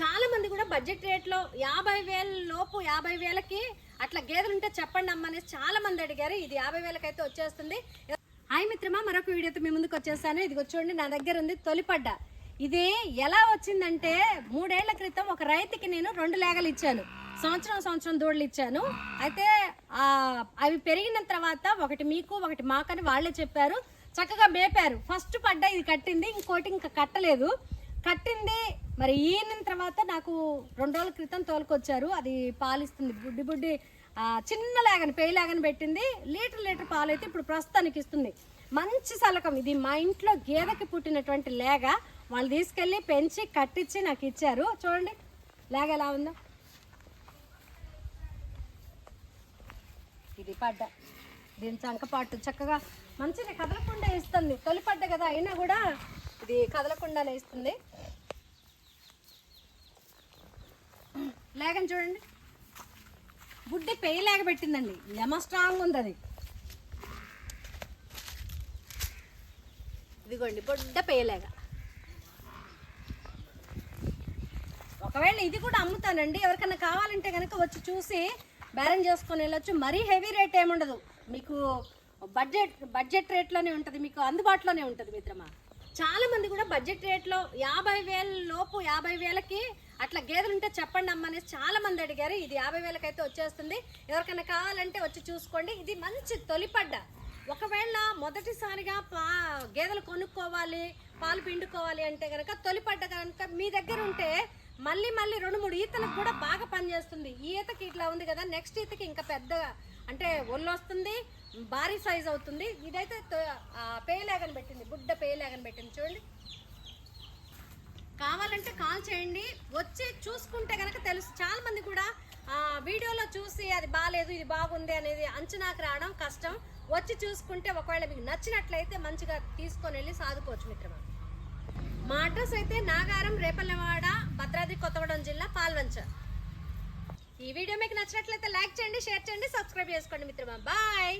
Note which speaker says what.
Speaker 1: చాలా మంది కూడా బడ్జెట్ రేట్లో యాభై వేల లోపు యాభై వేలకి అట్లా గేదెలు ఉంటే చెప్పండి అమ్మ అనేసి చాలా మంది అడిగారు. ఇది యాభై వేలకైతే వచ్చేస్తుంది. హాయ్ మిత్రమా మరొక వీడియోతో మీ ముందుకు వచ్చేసాను. ఇది చూడండి నా దగ్గర ఉంది తొలిపడ్డ. ఇది ఎలా వచ్చిందంటే మూడేళ్ళ క్రితం ఒక రైతుకి నేను రెండు లేగలు ఇచ్చాను. సంవత్సరం సంవత్సరం దూడలు ఇచ్చాను. అయితే అవి పెరిగిన తర్వాత ఒకటి మీకు ఒకటి మాకని వాళ్ళే చెప్పారు. చక్కగా మేపారు. ఫస్ట్ పడ్డ ఇది కట్టింది ఇంకోటి ఇంకా కట్టలేదు. కట్టింది మరి ఈయన తర్వాత నాకు రెండు రోజుల క్రితం తోలుకొచ్చారు. అది పాలిస్తుంది. బుడ్డి బుడ్డి చిన్న లేగని పేయి లేగని పెట్టింది. లీటర్ లీటర్ పాలు అయితే ఇప్పుడు ప్రస్తుతానికి ఇస్తుంది. మంచి సలకం ఇది. మా ఇంట్లో గేదెకి పుట్టినటువంటి లేగ వాళ్ళు తీసుకెళ్ళి పెంచి కట్టించి నాకు ఇచ్చారు. చూడండి. లేగ ఎలా ఉందో. ఇది పడ్డ. దీని చంకపాటు చక్కగా మంచిగా కదలకుండా ఇస్తుంది. తొలిపడ్డ కదా. అయినా కూడా ఇది కదలకుండానే ఇస్తుంది. లేగని చూడండి. బుడ్డి పెయి లేక పెట్టిందండి. లెమ స్ట్రాంగ్ ఉంది అది ఇదిగోండి బుడ్డ పేయలేక ఒకవేళ ఇది కూడా అమ్ముతానండి ఎవరికైనా కావాలంటే కనుక వచ్చి చూసి బేరం చేసుకొని వెళ్ళొచ్చు. మరీ హెవీ రేట్ ఏముండదు. మీకు బడ్జెట్ బడ్జెట్ రేట్లోనే ఉంటుంది మీకు అందుబాటులోనే ఉంటుంది మిత్రమా. చాలా మంది కూడా బడ్జెట్ రేట్లో యాభై వేల లోపు యాభై వేలకి అట్లా గేదెలు ఉంటే చెప్పండి అమ్మ అనేసి చాలా మంది అడిగారు. ఇది యాభై వేలకైతే వచ్చేస్తుంది. ఎవరికైనా కావాలంటే వచ్చి చూసుకోండి. ఇది మంచి తొలిపడ్డ. ఒకవేళ మొదటిసారిగా పా గేదెలు కొనుక్కోవాలి పాలు పిండుకోవాలి అంటే కనుక తొలిపడ్డ కనుక మీ దగ్గర ఉంటే మళ్ళీ మళ్ళీ రెండు మూడు ఈతలకు కూడా బాగా పనిచేస్తుంది. ఈ ఈతకి ఇట్లా ఉంది కదా నెక్స్ట్ ఈతకి ఇంకా పెద్దగా అంటే ఒళ్ళు వస్తుంది భారీ సైజ్ అవుతుంది. ఇదైతే తొ- పెట్టింది బుడ్డ పేలేగని పెట్టింది. చూడండి. కావాలంటే కాల్ చేయండి. వచ్చి చూసుకుంటే కనుక తెలుసు. చాలా మంది కూడా ఆ, వీడియోలో చూసి అది బాగాలేదు ఇది బాగుంది అనేది అంచనాకు రావడం కష్టం. వచ్చి చూసుకుంటే ఒకవేళ మీకు నచ్చినట్లయితే మంచిగా తీసుకొని వెళ్ళి సాదుకోవచ్చు మిత్రమా. మా అడ్రస్ అయితే నాగారం రేపల్లెవాడ భద్రాద్రి కొత్తగూడెం జిల్లా పాల్వంచ. ఈ వీడియో మీకు నచ్చినట్లయితే లైక్ చేయండి షేర్ చేయండి సబ్స్క్రైబ్ చేసుకోండి మిత్రమా. బాయ్